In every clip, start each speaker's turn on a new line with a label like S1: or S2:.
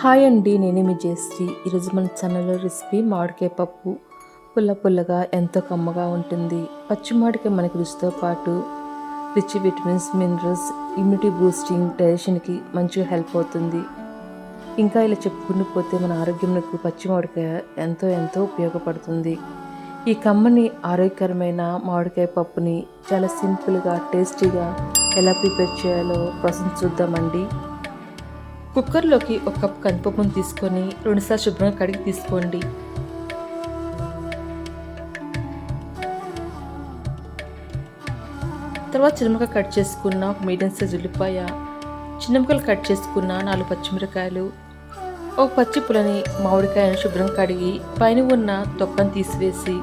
S1: Hi అండి నేను మీ జయశ్రీ ఈరోజు మన ఛానల్లో రెసిపీ మామిడికాయ పప్పు. పుల్ల పుల్లగా ఎంతో కమ్మగా ఉంటుంది. పచ్చి మామిడికాయ మనకి రుచితో పాటు rich vitamins minerals immunity boosting డైజెషన్కి మంచిగా హెల్ప్ అవుతుంది. ఇంకా ఇలా చెప్పుకుంటూ పోతే మన ఆరోగ్యంకు పచ్చి మామిడికాయ ఎంతో ఎంతో ఉపయోగపడుతుంది. ఈ కమ్మని ఆరోగ్యకరమైన మామిడికాయ పప్పుని చాలా సింపుల్గా టేస్టీగా ఎలా ప్రిపేర్ చేయాలో ప్రాసెస్ చూద్దామండి. కుక్కర్లోకి ఒక కప్ కందిపప్పును తీసుకొని రెండుసార్లు శుభ్రంగా కడిగి తీసుకోండి. తర్వాత చిన్నగా కట్ చేసుకున్న ఒక మీడియం సైజ్ ఉల్లిపాయ చిన్న ముక్కలు కట్ చేసుకున్న నాలుగు పచ్చిమిరకాయలు ఒక పచ్చి పులని మామిడికాయను శుభ్రంగా కడిగి పైన ఉన్న తొక్కను తీసివేసి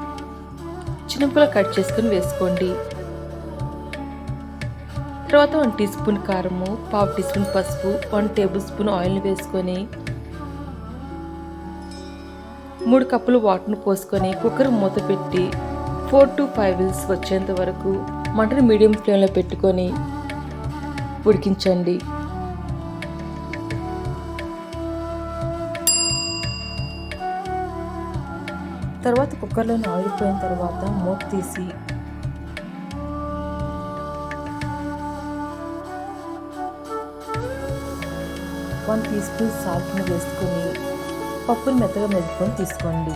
S1: చిన్న ముక్కలు కట్ చేసుకుని వేసుకోండి. తర్వాత వన్ టీ స్పూన్ కారము పావు టీ స్పూన్ పసుపు వన్ టేబుల్ స్పూన్ ఆయిల్ని వేసుకొని మూడు కప్పులు వాటర్ను పోసుకొని కుక్కర్ మూత పెట్టి ఫోర్ టు ఫైవ్ విల్స్ వచ్చేంత వరకు మంటను మీడియం ఫ్లేమ్లో పెట్టుకొని ఉడికించండి. తర్వాత కుక్కర్లో పోయిన తర్వాత మూత తీసి వన్ టీ స్పూన్ సాల్ట్ని వేసుకొని పప్పుని మెత్తగా మెదుపుకొని తీసుకోండి.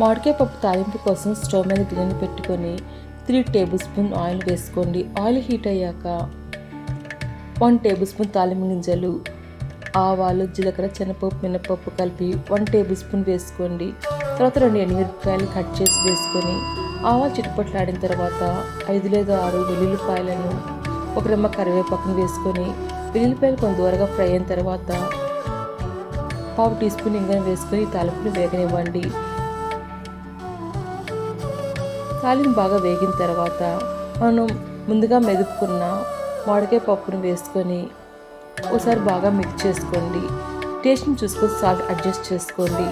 S1: మామిడికాయ పప్పు తాలింపు కోసం స్టవ్ మీద గిన్నెని పెట్టుకొని త్రీ టేబుల్ స్పూన్ ఆయిల్ వేసుకోండి. ఆయిల్ హీట్ అయ్యాక వన్ టేబుల్ స్పూన్ తాలింపు గింజలు ఆవాలు జీలకర్ర శనగపప్పు మినపప్పు కలిపి వన్ టేబుల్ స్పూన్ వేసుకోండి. తర్వాత రెండు ఎండుమిరపకాయలు కట్ చేసి వేసుకొని ఆవాలు చిటపట్లాడిన తర్వాత ఐదు లేదా ఆరు వెల్లుల్లిపాయలను ఒక రెమ్మ కరివేపాకును వేసుకొని వెల్లుల్లిపాయలు కొంత దూరగా ఫ్రై అయిన తర్వాత పావు టీ స్పూన్ ఇంగని వేసుకొని తాలింపుని వేగనివ్వండి. తాలింపు బాగా వేగిన తర్వాత మనం ముందుగా మెదుపుకున్న మామిడికాయ పప్పును వేసుకొని ఒకసారి బాగా మిక్స్ చేసుకోండి. టేస్ట్ని చూసుకొని సాల్ట్ అడ్జస్ట్ చేసుకోండి.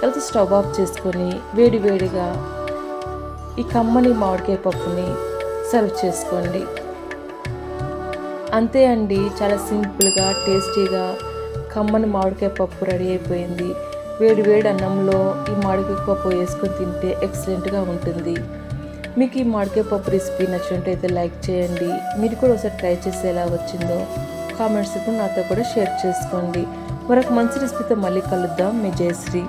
S1: తర్వాత స్టవ్ ఆఫ్ చేసుకొని వేడి వేడిగా ఈ కమ్మని మామిడికాయ పప్పుని సర్వ్ చేసుకోండి. అంతే అండి చాలా సింపుల్గా టేస్టీగా కమ్మని మామిడికాయ పప్పు రెడీ అయిపోయింది. వేడి వేడి అన్నంలో ఈ మామిడికాయ పప్పు వేసుకొని తింటే ఎక్సలెంట్గా ఉంటుంది. మీకు ఈ మామిడికాయ పప్పు రెసిపీ నచ్చినట్టయితే లైక్ చేయండి. మీరు కూడా ఒకసారి ట్రై చేసి ఎలా వచ్చిందో కామెంట్స్ ఇప్పుడు నాతో కూడా షేర్ చేసుకోండి. మరొక మంచి రెసిపీతో మళ్ళీ కలుద్దాం. మీ జయశ్రీ.